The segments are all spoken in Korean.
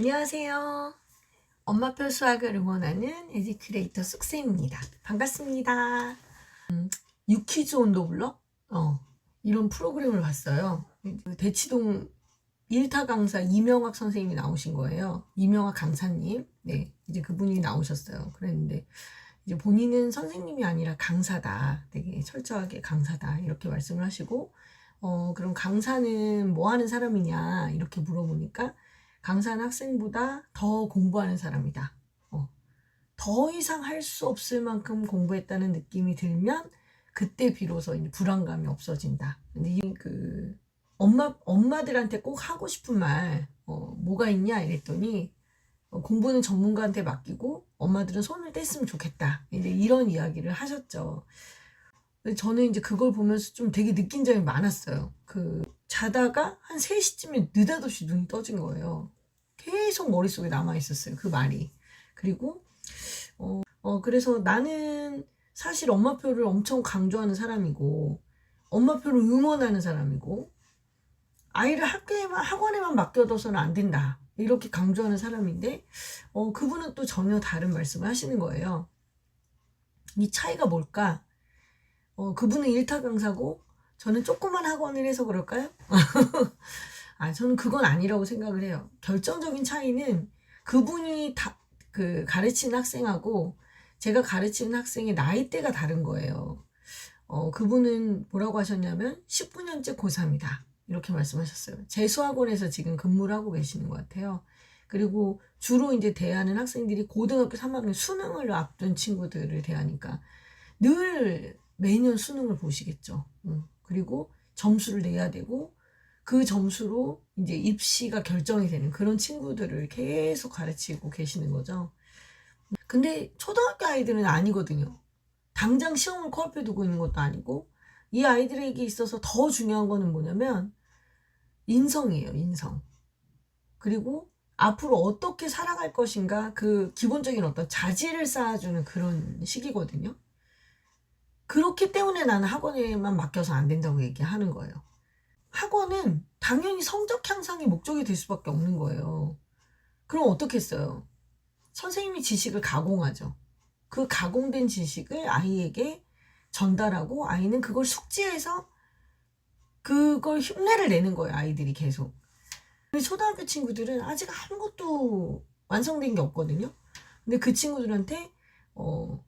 안녕하세요. 엄마표 수학을 응원하는 에듀큐레이터 쑥쌤입니다. 반갑습니다. 음, 유퀴즈 온도블럭? 어, 이런 프로그램을 봤어요. 그 대치동 1타 강사 이명학 선생님이 나오신 거예요. 이명학 강사님. 네, 이제 그분이 나오셨어요. 그랬는데, 이제 본인은 선생님이 아니라 강사다. 되게 철저하게 강사다. 이렇게 말씀을 하시고, 어, 그럼 강사는 뭐 하는 사람이냐? 이렇게 물어보니까, 강사는 학생보다 더 공부하는 사람이다. 어. 더 이상 할 수 없을 만큼 공부했다는 느낌이 들면 그때 비로소 이제 불안감이 없어진다. 근데 이그 엄마 엄마들한테 꼭 하고 싶은 말 어, 뭐가 있냐 이랬더니 어, 공부는 전문가한테 맡기고 엄마들은 손을 뗐으면 좋겠다. 이제 이런 이야기를 하셨죠. 저는 이제 그걸 보면서 좀 되게 느낀 점이 많았어요. 그 자다가 한 3시쯤에 느닷없이 눈이 떠진 거예요. 계속 머릿속에 남아 있었어요. 그 말이. 그리고 어, 어 그래서 나는 사실 엄마표를 엄청 강조하는 사람이고 엄마표를 응원하는 사람이고 아이를 학교에만 학원에만 맡겨둬서는 안 된다. 이렇게 강조하는 사람인데 어 그분은 또 전혀 다른 말씀을 하시는 거예요. 이 차이가 뭘까? 어 그분은 일타 강사고 저는 조그만 학원을 해서 그럴까요? 아, 저는 그건 아니라고 생각을 해요. 결정적인 차이는 그분이 다, 그, 가르치는 학생하고 제가 가르치는 학생의 나이대가 다른 거예요. 어, 그분은 뭐라고 하셨냐면 19년째 고3이다. 이렇게 말씀하셨어요. 재수학원에서 지금 근무를 하고 계시는 것 같아요. 그리고 주로 이제 대하는 학생들이 고등학교 3학년 수능을 앞둔 친구들을 대하니까 늘 매년 수능을 보시겠죠. 음, 그리고 점수를 내야 되고 그 점수로 이제 입시가 결정이 되는 그런 친구들을 계속 가르치고 계시는 거죠. 근데 초등학교 아이들은 아니거든요. 당장 시험을 코앞에 두고 있는 것도 아니고 이 아이들에게 있어서 더 중요한 거는 뭐냐면 인성이에요, 인성. 그리고 앞으로 어떻게 살아갈 것인가 그 기본적인 어떤 자질을 쌓아주는 그런 시기거든요. 그렇기 때문에 나는 학원에만 맡겨서 안 된다고 얘기하는 거예요. 학원은 당연히 성적 향상이 목적이 될 수밖에 없는 거예요. 그럼 어떻게 했어요? 선생님이 지식을 가공하죠. 그 가공된 지식을 아이에게 전달하고 아이는 그걸 숙지해서 그걸 흉내를 내는 거예요. 아이들이 계속. 초등학교 친구들은 아직 아무것도 완성된 게 없거든요. 근데 그 친구들한테 어,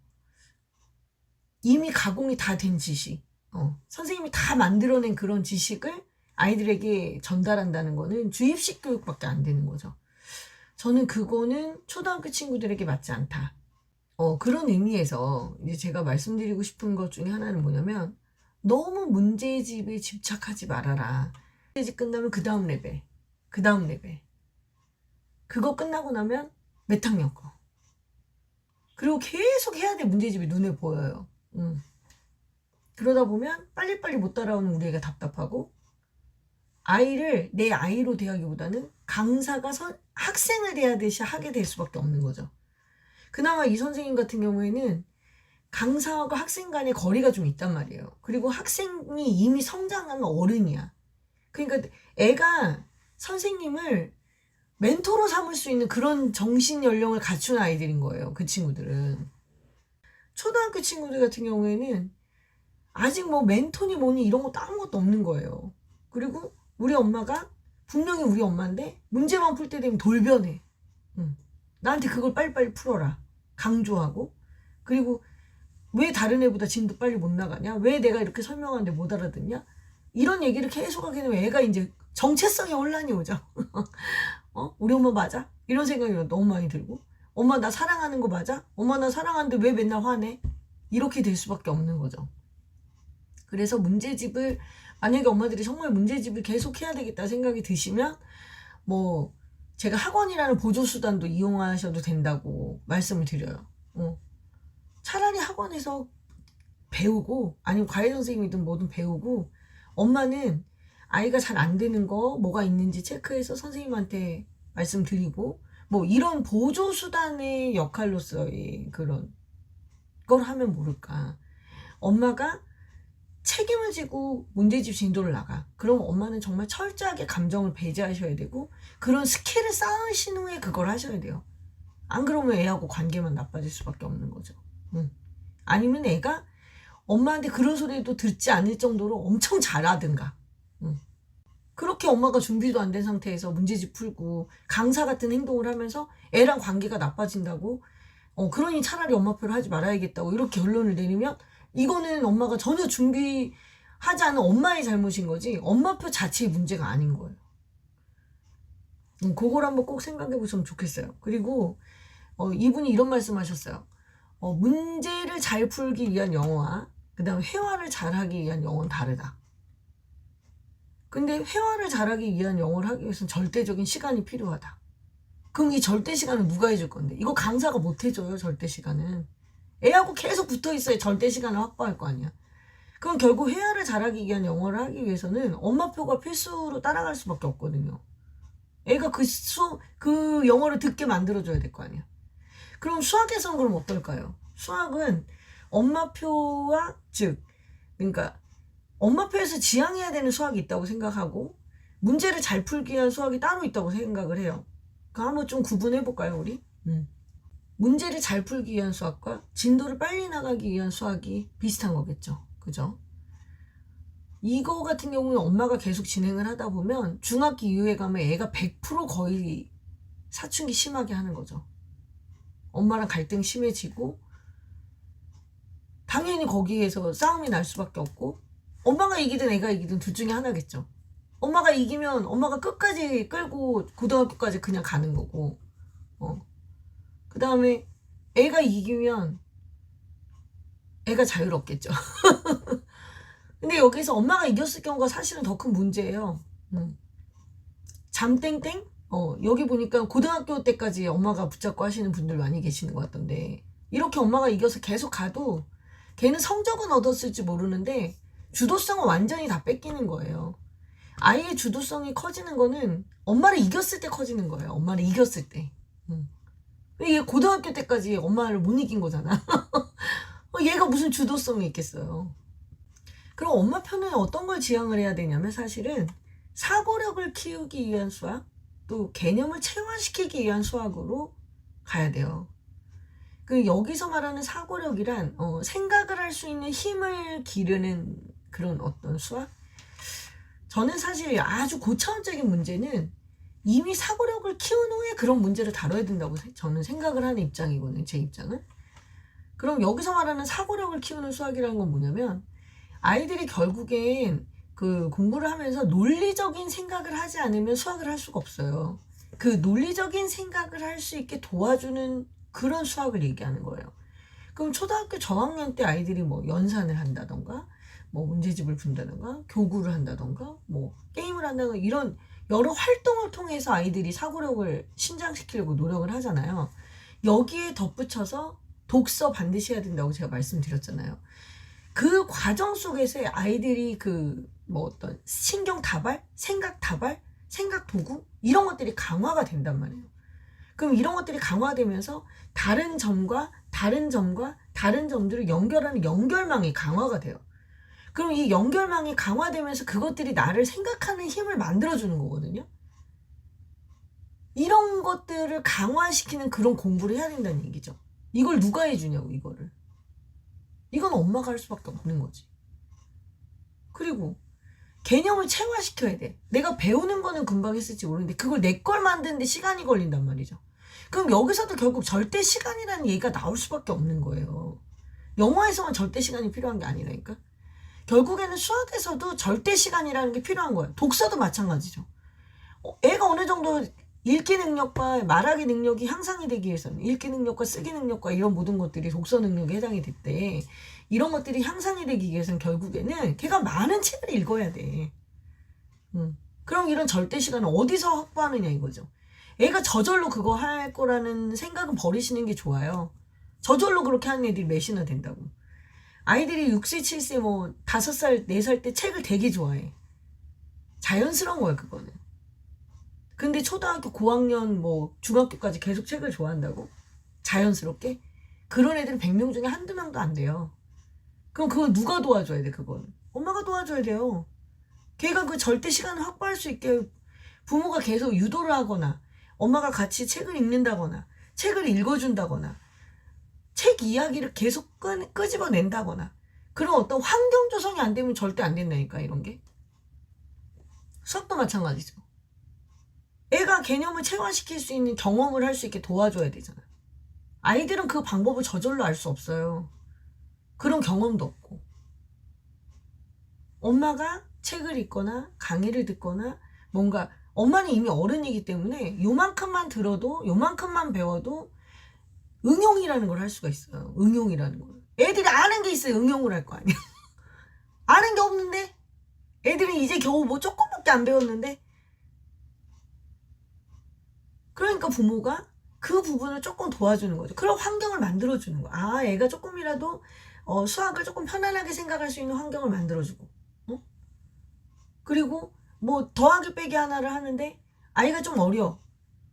이미 가공이 다 된 지식, 어, 선생님이 다 만들어낸 그런 지식을 아이들에게 전달한다는 거는 주입식 교육밖에 안 되는 거죠. 저는 그거는 초등학교 친구들에게 맞지 않다. 어, 그런 의미에서 이제 제가 말씀드리고 싶은 것 중에 하나는 뭐냐면 너무 문제집에 집착하지 말아라. 문제집 끝나면 그 다음 레벨, 그 다음 레벨. 그거 끝나고 나면 몇 학년 거. 그리고 계속 해야 될 문제집이 눈에 보여요. 음. 그러다 보면 빨리빨리 못 따라오는 우리에게 답답하고 아이를 내 아이로 대하기보다는 강사가 선, 학생을 대하듯이 하게 될 수밖에 없는 거죠. 그나마 이 선생님 같은 경우에는 강사와 학생 간의 거리가 좀 있단 말이에요. 그리고 학생이 이미 성장한 어른이야. 그러니까 애가 선생님을 멘토로 삼을 수 있는 그런 정신 연령을 갖춘 아이들인 거예요. 그 친구들은. 초등학교 친구들 같은 경우에는 아직 뭐 멘토니 뭐니 이런 것도 아무것도 없는 거예요. 그리고 우리 엄마가 분명히 우리 엄마인데 문제만 풀 때 되면 돌변해. 응. 나한테 그걸 빨리빨리 풀어라. 강조하고. 그리고 왜 다른 애보다 진도 빨리 못 나가냐? 왜 내가 이렇게 설명하는데 못 알아듣냐? 이런 얘기를 계속 하게 되면 애가 이제 정체성에 혼란이 오죠. 어? 우리 엄마 맞아? 이런 생각이 너무 많이 들고. 엄마 나 사랑하는 거 맞아? 엄마 나 사랑하는데 왜 맨날 화내? 이렇게 될 수밖에 없는 거죠. 그래서 문제집을 만약에 엄마들이 정말 문제집을 계속 해야 되겠다 생각이 드시면 뭐 제가 학원이라는 보조 수단도 이용하셔도 된다고 말씀을 드려요. 어. 차라리 학원에서 배우고 아니면 과외 선생님이든 뭐든 배우고 엄마는 아이가 잘 안 되는 거 뭐가 있는지 체크해서 선생님한테 말씀드리고 뭐 이런 보조 수단의 역할로서의 그런 걸 하면 모를까. 엄마가 책임을 지고 문제집 진도를 나가. 그럼 엄마는 정말 철저하게 감정을 배제하셔야 되고 그런 스킬을 쌓으신 후에 그걸 하셔야 돼요. 안 그러면 애하고 관계만 나빠질 수밖에 없는 거죠. 응. 아니면 애가 엄마한테 그런 소리도 듣지 않을 정도로 엄청 잘하든가. 응. 그렇게 엄마가 준비도 안 된 상태에서 문제집 풀고 강사 같은 행동을 하면서 애랑 관계가 나빠진다고 어 그러니 차라리 엄마표를 하지 말아야겠다고 이렇게 결론을 내리면 이거는 엄마가 전혀 준비하지 않은 엄마의 잘못인 거지 엄마표 자체의 문제가 아닌 거예요. 음, 그걸 한번 꼭 생각해 보시면 좋겠어요. 그리고 어, 이분이 이런 말씀하셨어요. 어, 문제를 잘 풀기 위한 영어와 그 다음 회화를 잘하기 위한 영어는 다르다. 근데 회화를 잘하기 위한 영어를 하기 위해서는 절대적인 시간이 필요하다. 그럼 이 절대 시간은 누가 해줄 건데? 이거 강사가 못 해줘요, 절대 시간은. 애하고 계속 붙어 있어야 절대 시간을 확보할 거 아니야. 그럼 결국 회화를 잘하기 위한 영어를 하기 위해서는 엄마표가 필수로 따라갈 수밖에 없거든요. 애가 그 수, 그 영어를 듣게 만들어줘야 될 거 아니야. 그럼 수학에서는 그럼 어떨까요? 수학은 엄마표와 즉, 그러니까 엄마표에서 지향해야 되는 수학이 있다고 생각하고 문제를 잘 풀기 위한 수학이 따로 있다고 생각을 해요. 그 한번 좀 구분해 볼까요, 우리? 음. 문제를 잘 풀기 위한 수학과 진도를 빨리 나가기 위한 수학이 비슷한 거겠죠. 그죠? 이거 같은 경우는 엄마가 계속 진행을 하다 보면 중학기 이후에 가면 애가 100% 거의 사춘기 심하게 하는 거죠. 엄마랑 갈등 심해지고 당연히 거기에서 싸움이 날 수밖에 없고 엄마가 이기든 애가 이기든 둘 중에 하나겠죠. 엄마가 이기면 엄마가 끝까지 끌고 고등학교까지 그냥 가는 거고, 어. 그 다음에 애가 이기면 애가 자유롭겠죠. 근데 여기서 엄마가 이겼을 경우가 사실은 더 큰 문제예요. 음. 잠땡땡? 어, 여기 보니까 고등학교 때까지 엄마가 붙잡고 하시는 분들 많이 계시는 것 같던데, 이렇게 엄마가 이겨서 계속 가도 걔는 성적은 얻었을지 모르는데, 주도성은 완전히 다 뺏기는 거예요. 아이의 주도성이 커지는 거는 엄마를 이겼을 때 커지는 거예요. 엄마를 이겼을 때. 음. 이게 고등학교 때까지 엄마를 못 이긴 거잖아. 어, 얘가 무슨 주도성이 있겠어요. 그럼 엄마 편은 어떤 걸 지향을 해야 되냐면 사실은 사고력을 키우기 위한 수학, 또 개념을 체화시키기 위한 수학으로 가야 돼요. 그 여기서 말하는 사고력이란 어, 생각을 할 수 있는 힘을 기르는 그런 어떤 수학? 저는 사실 아주 고차원적인 문제는 이미 사고력을 키운 후에 그런 문제를 다뤄야 된다고 세- 저는 생각을 하는 입장이거든요. 제 입장은. 그럼 여기서 말하는 사고력을 키우는 수학이라는 건 뭐냐면 아이들이 결국엔 그 공부를 하면서 논리적인 생각을 하지 않으면 수학을 할 수가 없어요. 그 논리적인 생각을 할 수 있게 도와주는 그런 수학을 얘기하는 거예요. 그럼 초등학교 저학년 때 아이들이 뭐 연산을 한다던가 뭐 문제집을 푼다던가 교구를 한다던가 뭐 게임을 한다던가 이런 여러 활동을 통해서 아이들이 사고력을 신장시키려고 노력을 하잖아요. 여기에 덧붙여서 독서 반드시 해야 된다고 제가 말씀드렸잖아요. 그 과정 속에서 아이들이 그 뭐 어떤 신경 다발, 생각 다발, 생각 도구 이런 것들이 강화가 된단 말이에요. 그럼 이런 것들이 강화되면서 다른 점과 다른 점과 다른 점들을 연결하는 연결망이 강화가 돼요. 그럼 이 연결망이 강화되면서 그것들이 나를 생각하는 힘을 만들어주는 거거든요. 이런 것들을 강화시키는 그런 공부를 해야 된다는 얘기죠. 이걸 누가 해주냐고, 이거를. 이건 엄마가 할 수밖에 없는 거지. 그리고 개념을 체화시켜야 돼. 내가 배우는 거는 금방 했을지 모르는데 그걸 내 걸 만드는데 시간이 걸린단 말이죠. 그럼 여기서도 결국 절대 시간이라는 얘기가 나올 수밖에 없는 거예요. 영어에서만 절대 시간이 필요한 게 아니라니까. 결국에는 수학에서도 절대 시간이라는 게 필요한 거예요. 독서도 마찬가지죠. 어, 애가 어느 정도 읽기 능력과 말하기 능력이 향상이 되기 위해서는 읽기 능력과 쓰기 능력과 이런 모든 것들이 독서 능력에 해당이 됐대. 이런 것들이 향상이 되기 위해서는 결국에는 걔가 많은 책을 읽어야 돼. 음. 그럼 이런 절대 시간을 어디서 확보하느냐 이거죠. 애가 저절로 그거 할 거라는 생각은 버리시는 게 좋아요. 저절로 그렇게 하는 애들이 몇이나 된다고. 아이들이 6세, 7세, 뭐, 5살, 4살 때 책을 되게 좋아해. 자연스러운 거야, 그거는. 근데 초등학교 고학년, 뭐, 중학교까지 계속 책을 좋아한다고? 자연스럽게? 그런 애들은 100명 중에 한두 명도 안 돼요. 그럼 그거 누가 도와줘야 돼, 그건? 엄마가 도와줘야 돼요. 걔가 그 절대 시간을 확보할 수 있게 부모가 계속 유도를 하거나 엄마가 같이 책을 읽는다거나 책을 읽어준다거나 책 이야기를 계속 끄, 끄집어낸다거나 그런 어떤 환경 조성이 안 되면 절대 안 된다니까 이런 게 수학도 마찬가지죠. 애가 개념을 체화시킬 수 있는 경험을 할 수 있게 도와줘야 되잖아요. 아이들은 그 방법을 저절로 알 수 없어요. 그런 경험도 없고. 엄마가 책을 읽거나 강의를 듣거나 뭔가 엄마는 이미 어른이기 때문에 요만큼만 들어도 요만큼만 배워도 응용이라는 걸 할 수가 있어요. 응용이라는 걸. 애들이 아는 게 있어요. 응용을 할 거 아니야. 아는 게 없는데 애들이 이제 겨우 뭐 조금밖에 안 배웠는데 그러니까 부모가 그 부분을 조금 도와주는 거죠. 그런 환경을 만들어주는 거야. 아, 애가 조금이라도 어, 수학을 조금 편안하게 생각할 수 있는 환경을 만들어주고. 어? 그리고 뭐 더하기 빼기 하나를 하는데 아이가 좀 어려.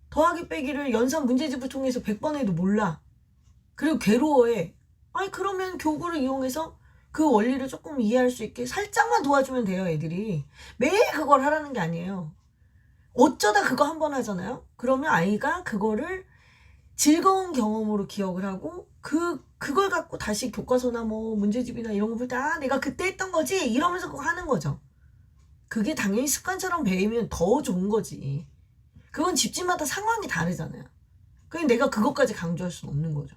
더하기 빼기를 연산 문제집을 통해서 100번 해도 몰라. 그리고 괴로워해. 아니 그러면 교구를 이용해서 그 원리를 조금 이해할 수 있게 살짝만 도와주면 돼요, 애들이. 매일 그걸 하라는 게 아니에요. 어쩌다 그거 한 번 하잖아요. 그러면 아이가 그거를 즐거운 경험으로 기억을 하고 그 그걸 갖고 다시 교과서나 뭐 문제집이나 이런 거 볼 때 아 내가 그때 했던 거지 이러면서 그거 하는 거죠. 그게 당연히 습관처럼 배우면 더 좋은 거지. 그건 집집마다 상황이 다르잖아요. 그냥 내가 그것까지 강조할 수는 없는 거죠.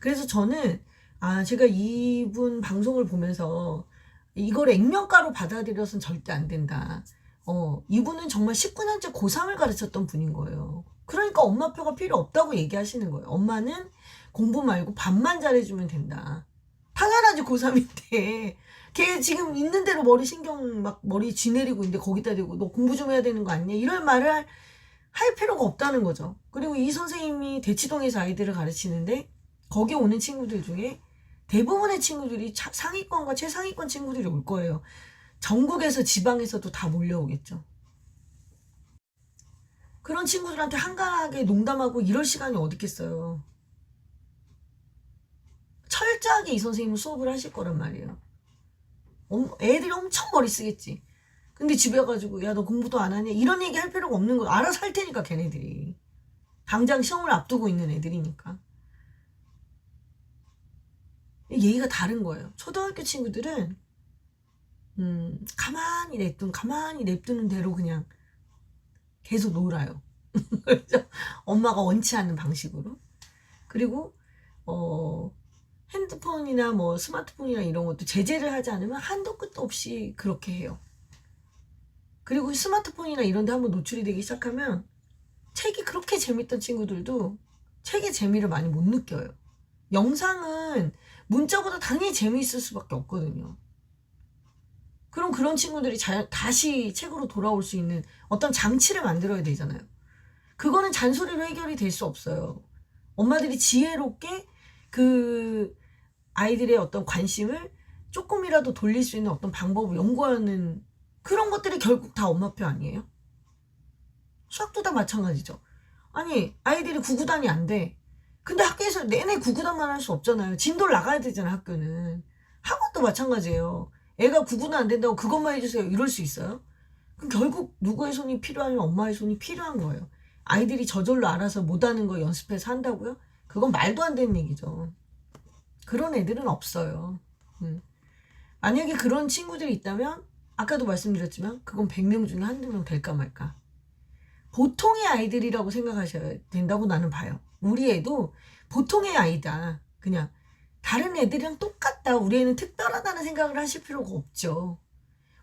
그래서 저는 아 제가 이분 방송을 보면서 이걸 액면가로 받아들여서는 절대 안 된다. 어, 이분은 정말 19년째 고3을 가르쳤던 분인 거예요. 그러니까 엄마표가 필요 없다고 얘기하시는 거예요. 엄마는 공부 말고 밥만 잘해주면 된다. 당연하지, 고3인데. 걔 지금 있는 대로 머리 신경 막 머리 쥐 내리고 있는데 거기다 대고 너 공부 좀 해야 되는 거 아니냐? 이런 말을 할, 할 필요가 없다는 거죠. 그리고 이 선생님이 대치동에서 아이들을 가르치는데 거기 오는 친구들 중에 대부분의 친구들이 차- 상위권과 최상위권 친구들이 올 거예요. 전국에서 지방에서도 다 몰려오겠죠. 그런 친구들한테 한가하게 농담하고 이럴 시간이 어디 있겠어요. 철저하게 이 선생님은 수업을 하실 거란 말이에요. 엄- 애들이 엄청 머리 쓰겠지. 근데 집에 가가지고 야 너 공부도 안 하냐 이런 얘기 할 필요가 없는 거 알아서 할 테니까 걔네들이 당장 시험을 앞두고 있는 애들이니까 얘기가 다른 거예요. 초등학교 친구들은 음, 가만히 냅둔, 가만히 냅두는 대로 그냥 계속 놀아요. 엄마가 원치 않는 방식으로. 그리고, 어, 핸드폰이나 뭐 스마트폰이나 이런 것도 제재를 하지 않으면 한도 끝도 없이 그렇게 해요. 그리고 스마트폰이나 이런 데 한번 노출이 되기 시작하면 책이 그렇게 재밌던 친구들도 책의 재미를 많이 못 느껴요. 영상은 문자보다 당연히 재미있을 수밖에 없거든요. 그럼 그런 친구들이 자, 다시 책으로 돌아올 수 있는 어떤 장치를 만들어야 되잖아요. 그거는 잔소리로 해결이 될 수 없어요. 엄마들이 지혜롭게 그 아이들의 어떤 관심을 조금이라도 돌릴 수 있는 어떤 방법을 연구하는 그런 것들이 결국 다 엄마표 아니에요? 수학도 다 마찬가지죠. 아니, 아이들이 구구단이 안 돼. 근데 학교에서 내내 구구단만 할 수 없잖아요. 진도를 나가야 되잖아요, 학교는. 학원도 마찬가지예요. 애가 구분은 안 된다고 그것만 해주세요. 이럴 수 있어요? 그럼 결국 누구의 손이 필요하면 엄마의 손이 필요한 거예요. 아이들이 저절로 알아서 못하는 거 연습해서 한다고요? 그건 말도 안 되는 얘기죠. 그런 애들은 없어요. 음. 만약에 그런 친구들이 있다면 아까도 말씀드렸지만 그건 100명 중에 한두 명 될까 말까. 보통의 아이들이라고 생각하셔야 된다고 나는 봐요. 우리 애도 보통의 아이다. 그냥 다른 애들이랑 똑같다. 우리 애는 특별하다는 생각을 하실 필요가 없죠.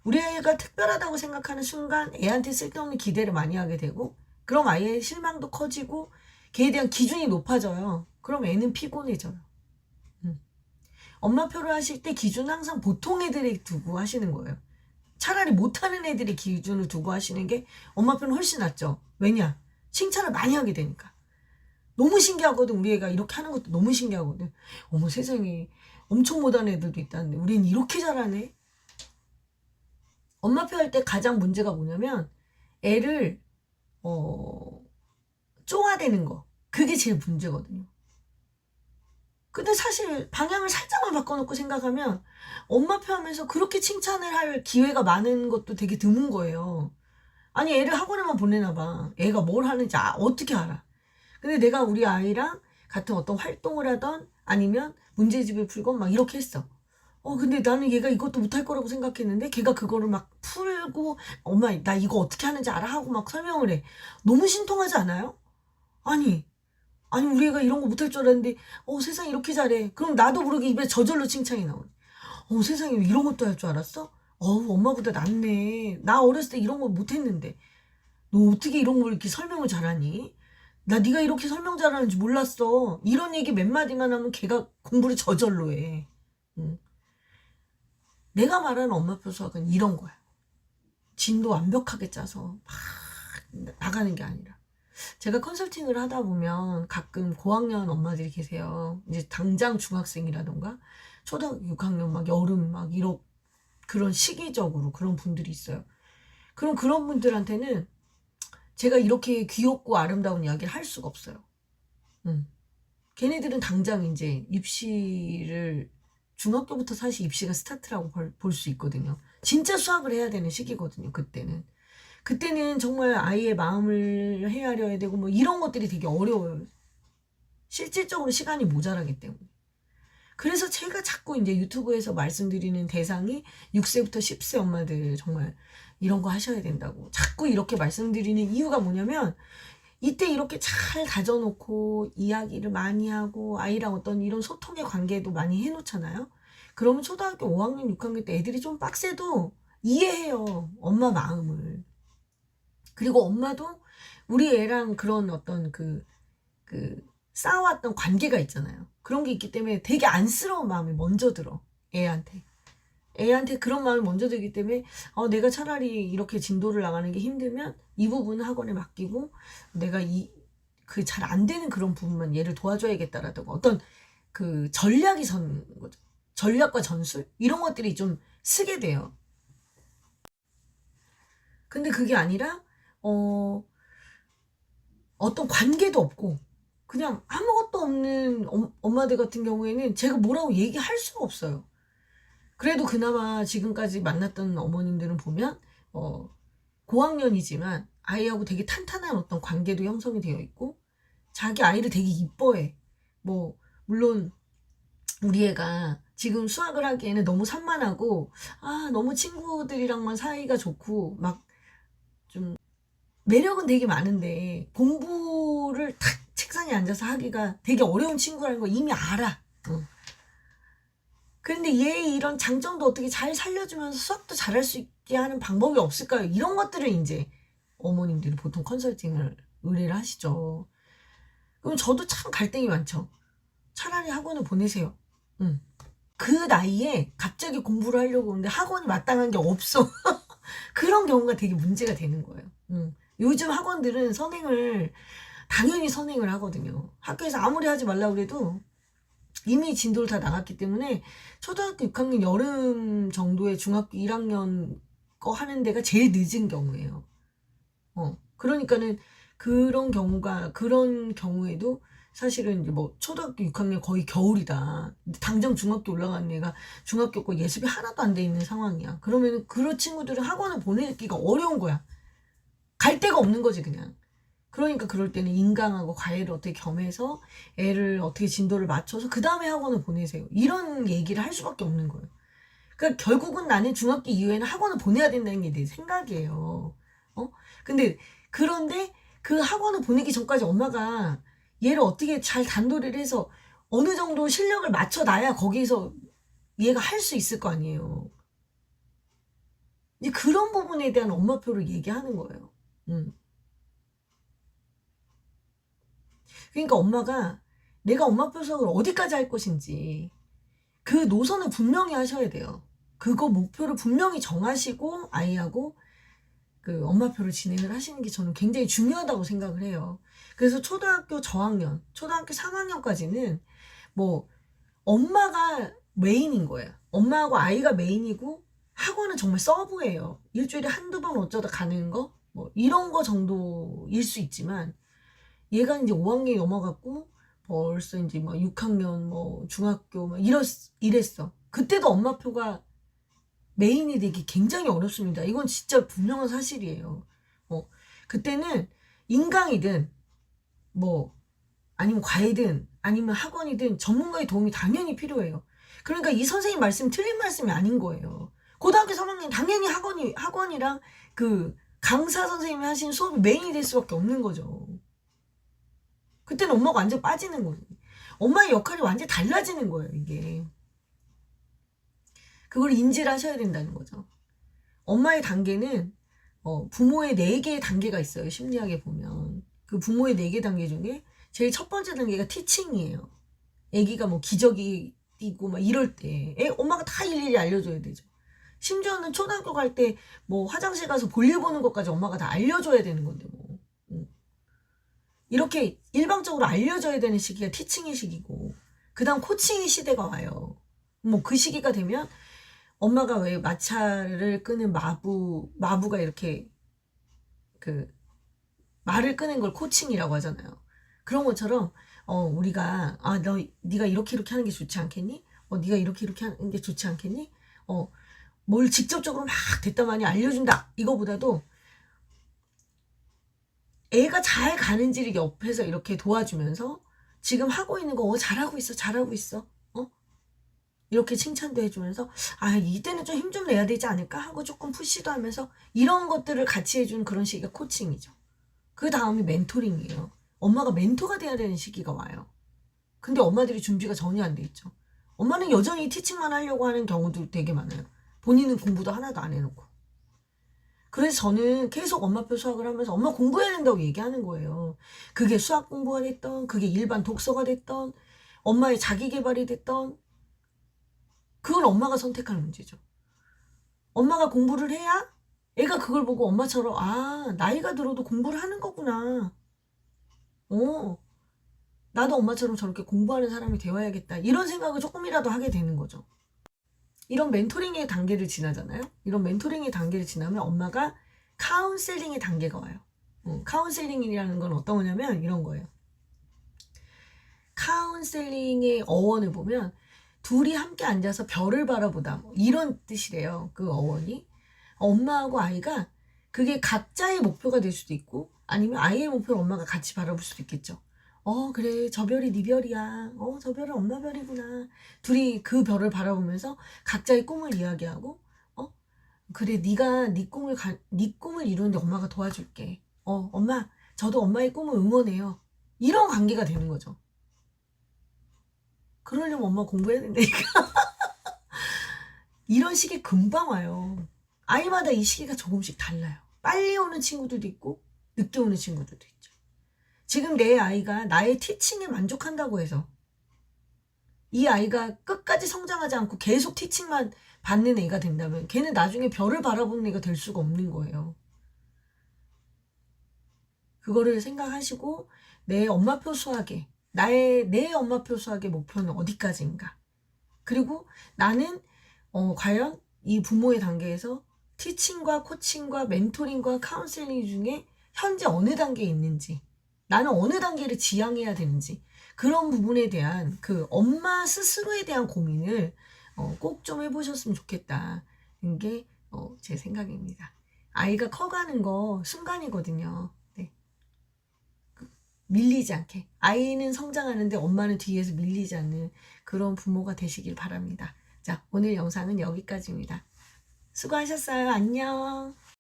우리 애가 특별하다고 생각하는 순간 애한테 쓸데없는 기대를 많이 하게 되고 그럼 아이의 실망도 커지고 걔에 대한 기준이 높아져요. 그럼 애는 피곤해져요. 음. 엄마표를 하실 때 기준은 항상 보통 애들이 두고 하시는 거예요. 차라리 못하는 애들의 기준을 두고 하시는 게 엄마표는 훨씬 낫죠. 왜냐? 칭찬을 많이 하게 되니까. 너무 신기하거든. 우리 애가 이렇게 하는 것도 너무 신기하거든. 어머 세상에 엄청 못하는 애들도 있다는데 우리는 이렇게 잘하네. 엄마 표 할 때 가장 문제가 뭐냐면 애를 어 쪼아대는 거. 그게 제일 문제거든요. 근데 사실 방향을 살짝만 바꿔놓고 생각하면 엄마표 하면서 그렇게 칭찬을 할 기회가 많은 것도 되게 드문 거예요. 아니 애를 학원에만 보내나 봐. 애가 뭘 하는지 아- 어떻게 알아. 근데 내가 우리 아이랑 같은 어떤 활동을 하던 아니면 문제집을 풀건 막 이렇게 했어. 어 근데 나는 얘가 이것도 못할 거라고 생각했는데 걔가 그거를 막 풀고 엄마 나 이거 어떻게 하는지 알아 하고 막 설명을 해. 너무 신통하지 않아요? 아니 아니 우리 애가 이런 거 못할 줄 알았는데 어 세상에 이렇게 잘해. 그럼 나도 모르게 입에 저절로 칭찬이 나오네. 어 세상에 이런 것도 할 줄 알았어? 어 엄마보다 낫네. 나 어렸을 때 이런 거 못했는데 너 어떻게 이런 걸 이렇게 설명을 잘하니? 나 네가 이렇게 설명 잘하는지 몰랐어. 이런 얘기 몇 마디만 하면 걔가 공부를 저절로 해. 응. 내가 말하는 엄마표 수학은 이런 거야. 진도 완벽하게 짜서 막 나가는 게 아니라. 제가 컨설팅을 하다 보면 가끔 고학년 엄마들이 계세요. 이제 당장 중학생이라던가 초등학교 6학년 막 여름 막 이런 그런 시기적으로 그런 분들이 있어요. 그럼 그런 분들한테는 제가 이렇게 귀엽고 아름다운 이야기를 할 수가 없어요. 음. 걔네들은 당장 이제 입시를 중학교부터 사실 입시가 스타트라고 볼 수 있거든요. 진짜 수학을 해야 되는 시기거든요. 그때는. 그때는 정말 아이의 마음을 헤아려야 되고 뭐 이런 것들이 되게 어려워요. 실질적으로 시간이 모자라기 때문에. 그래서 제가 자꾸 이제 유튜브에서 말씀드리는 대상이 6세부터 10세 엄마들 정말 이런 거 하셔야 된다고. 자꾸 이렇게 말씀드리는 이유가 뭐냐면 이때 이렇게 잘 다져놓고 이야기를 많이 하고 아이랑 어떤 이런 소통의 관계도 많이 해놓잖아요. 그러면 초등학교 5학년, 6학년 때 애들이 좀 빡세도 이해해요. 엄마 마음을. 그리고 엄마도 우리 애랑 그런 어떤 그, 그, 쌓아왔던 관계가 있잖아요. 그런 게 있기 때문에 되게 안쓰러운 마음이 먼저 들어. 애한테. 애한테 그런 마음이 먼저 들기 때문에 어, 내가 차라리 이렇게 진도를 나가는 게 힘들면 이 부분은 학원에 맡기고 내가 이 그 잘 안 되는 그런 부분만 얘를 도와줘야겠다라든가 어떤 그 전략이 선 거죠. 전략과 전술 이런 것들이 좀 쓰게 돼요. 근데 그게 아니라 어 어떤 관계도 없고 그냥 아무것도 없는 엄- 엄마들 같은 경우에는 제가 뭐라고 얘기할 수가 없어요. 그래도 그나마 지금까지 만났던 어머님들은 보면 어 고학년이지만 아이하고 되게 탄탄한 어떤 관계도 형성이 되어 있고 자기 아이를 되게 이뻐해. 뭐 물론 우리 애가 지금 수학을 하기에는 너무 산만하고 아 너무 친구들이랑만 사이가 좋고 막 좀 매력은 되게 많은데 공부를 탁 책상에 앉아서 하기가 되게 어려운 친구라는 거 이미 알아. 응. 그런데 얘의 이런 장점도 어떻게 잘 살려주면서 수학도 잘할 수 있게 하는 방법이 없을까요? 이런 것들을 이제 어머님들이 보통 컨설팅을 의뢰를 하시죠. 그럼 저도 참 갈등이 많죠. 차라리 학원을 보내세요. 응. 그 나이에 갑자기 공부를 하려고 하는데 학원이 마땅한 게 없어. 그런 경우가 되게 문제가 되는 거예요. 응. 요즘 학원들은 선행을 당연히 선행을 하거든요. 학교에서 아무리 하지 말라 그래도 이미 진도를 다 나갔기 때문에 초등학교 6학년 여름 정도에 중학교 1학년 거 하는 데가 제일 늦은 경우예요. 어, 그러니까는 그런 경우가 그런 경우에도 사실은 뭐 초등학교 6학년 거의 겨울이다. 당장 중학교 올라가는 애가 중학교 거 예습이 하나도 안 돼 있는 상황이야. 그러면 그런 친구들은 학원을 보내기가 어려운 거야. 갈 데가 없는 거지 그냥. 그러니까 그럴 때는 인강하고 과외를 어떻게 겸해서 애를 어떻게 진도를 맞춰서 그 다음에 학원을 보내세요. 이런 얘기를 할 수밖에 없는 거예요. 그러니까 결국은 나는 중학교 이후에는 학원을 보내야 된다는 게 내 생각이에요. 어? 근데 그런데 그 학원을 보내기 전까지 엄마가 얘를 어떻게 잘 단도리를 해서 어느 정도 실력을 맞춰놔야 거기서 얘가 할 수 있을 거 아니에요. 이제 그런 부분에 대한 엄마표를 얘기하는 거예요. 음. 그러니까 엄마가 내가 엄마표 수학을 어디까지 할 것인지 그 노선을 분명히 하셔야 돼요. 그거 목표를 분명히 정하시고 아이하고 그 엄마표를 진행을 하시는 게 저는 굉장히 중요하다고 생각을 해요. 그래서 초등학교 저학년, 초등학교 3학년까지는 뭐 엄마가 메인인 거예요. 엄마하고 아이가 메인이고 학원은 정말 서브예요. 일주일에 한두 번 어쩌다 가는 거? 뭐 이런 거 정도일 수 있지만 얘가 이제 5학년이 넘어갔고 벌써 이제 뭐 6학년 뭐 중학교 막 이랬, 이랬어. 그때도 엄마표가 메인이 되기 굉장히 어렵습니다. 이건 진짜 분명한 사실이에요. 어, 그때는 인강이든 뭐 아니면 과외든 아니면 학원이든 전문가의 도움이 당연히 필요해요. 그러니까 이 선생님 말씀 틀린 말씀이 아닌 거예요. 고등학교 3학년 당연히 학원이 학원이랑 그 강사 선생님이 하신 수업이 메인이 될 수밖에 없는 거죠. 그때는 엄마가 완전 빠지는 거예요. 엄마의 역할이 완전 달라지는 거예요, 이게. 그걸 인지를 하셔야 된다는 거죠. 엄마의 단계는 어, 부모의 네 개의 단계가 있어요. 심리학에 보면. 그 부모의 네 개 단계 중에 제일 첫 번째 단계가 티칭이에요. 아기가 뭐 기저귀 띄고 막 이럴 때 애, 엄마가 다 일일이 알려줘야 되죠. 심지어는 초등학교 갈 때 뭐 화장실 가서 볼일 보는 것까지 엄마가 다 알려줘야 되는 건데 뭐. 음. 이렇게 일방적으로 알려줘야 되는 시기가 티칭의 시기고 그 다음 코칭의 시대가 와요. 뭐 그 시기가 되면 엄마가 왜 마차를 끄는 마부 마부가 이렇게 그 말을 끄는 걸 코칭이라고 하잖아요. 그런 것처럼 어 우리가 아너 네가 이렇게 이렇게 하는 게 좋지 않겠니? 어 네가 이렇게 이렇게 하는 게 좋지 않겠니? 어 뭘 직접적으로 막 됐다마니 알려준다. 이거보다도 애가 잘 가는지를 옆에서 이렇게 도와주면서 지금 하고 있는 거 어, 잘하고 있어 잘하고 있어. 어? 이렇게 칭찬도 해주면서 아 이때는 좀힘좀 내야 되지 않을까? 하고 조금 푸시도 하면서 이런 것들을 같이 해주는 그런 시기가 코칭이죠. 그 다음이 멘토링이에요. 엄마가 멘토가 돼야 되는 시기가 와요. 근데 엄마들이 준비가 전혀 안 돼 있죠. 엄마는 여전히 티칭만 하려고 하는 경우도 되게 많아요 본인은 공부도 하나도 안 해놓고 그래서 저는 계속 엄마표 수학을 하면서 엄마 공부해야 된다고 얘기하는 거예요. 그게 수학 공부가 됐던, 그게 일반 독서가 됐던, 엄마의 자기 개발이 됐던, 그건 엄마가 선택하는 문제죠. 엄마가 공부를 해야 애가 그걸 보고 엄마처럼, 아, 나이가 들어도 공부를 하는 거구나. 어, 나도 엄마처럼 저렇게 공부하는 사람이 되어야겠다. 이런 생각을 조금이라도 하게 되는 거죠. 이런 멘토링의 단계를 지나잖아요. 이런 멘토링의 단계를 지나면 엄마가 카운셀링의 단계가 와요. 어, 카운셀링이라는 건 어떤 거냐면 이런 거예요. 카운셀링의 어원을 보면 둘이 함께 앉아서 별을 바라보다 뭐 이런 뜻이래요. 그 어원이 엄마하고 아이가 그게 각자의 목표가 될 수도 있고 아니면 아이의 목표를 엄마가 같이 바라볼 수도 있겠죠. 어 그래. 저 별이 네 별이야. 어 저 별은 엄마 별이구나. 둘이 그 별을 바라보면서 각자의 꿈을 이야기하고 어 그래 네가 네 꿈을 가, 네 꿈을 이루는데 엄마가 도와줄게. 어 엄마 저도 엄마의 꿈을 응원해요. 이런 관계가 되는 거죠. 그러려면 엄마 공부해야 된다니까. 이런 식이 금방 와요. 아이마다 이 시기가 조금씩 달라요. 빨리 오는 친구들도 있고 늦게 오는 친구들도 있죠 지금 내 아이가 나의 티칭에 만족한다고 해서 이 아이가 끝까지 성장하지 않고 계속 티칭만 받는 애가 된다면 걔는 나중에 별을 바라보는 애가 될 수가 없는 거예요. 그거를 생각하시고 내 엄마표 수학의 나의 내 엄마표 수학의 목표는 어디까지인가? 그리고 나는 어, 과연 이 부모의 단계에서 티칭과 코칭과 멘토링과 카운셀링 중에 현재 어느 단계에 있는지 나는 어느 단계를 지향해야 되는지 그런 부분에 대한 그 엄마 스스로에 대한 고민을 어, 꼭 좀 해보셨으면 좋겠다. 이게 어, 제 생각입니다. 아이가 커가는 거 순간이거든요. 네. 그 밀리지 않게 아이는 성장하는데 엄마는 뒤에서 밀리지 않는 그런 부모가 되시길 바랍니다. 자 오늘 영상은 여기까지입니다. 수고하셨어요. 안녕.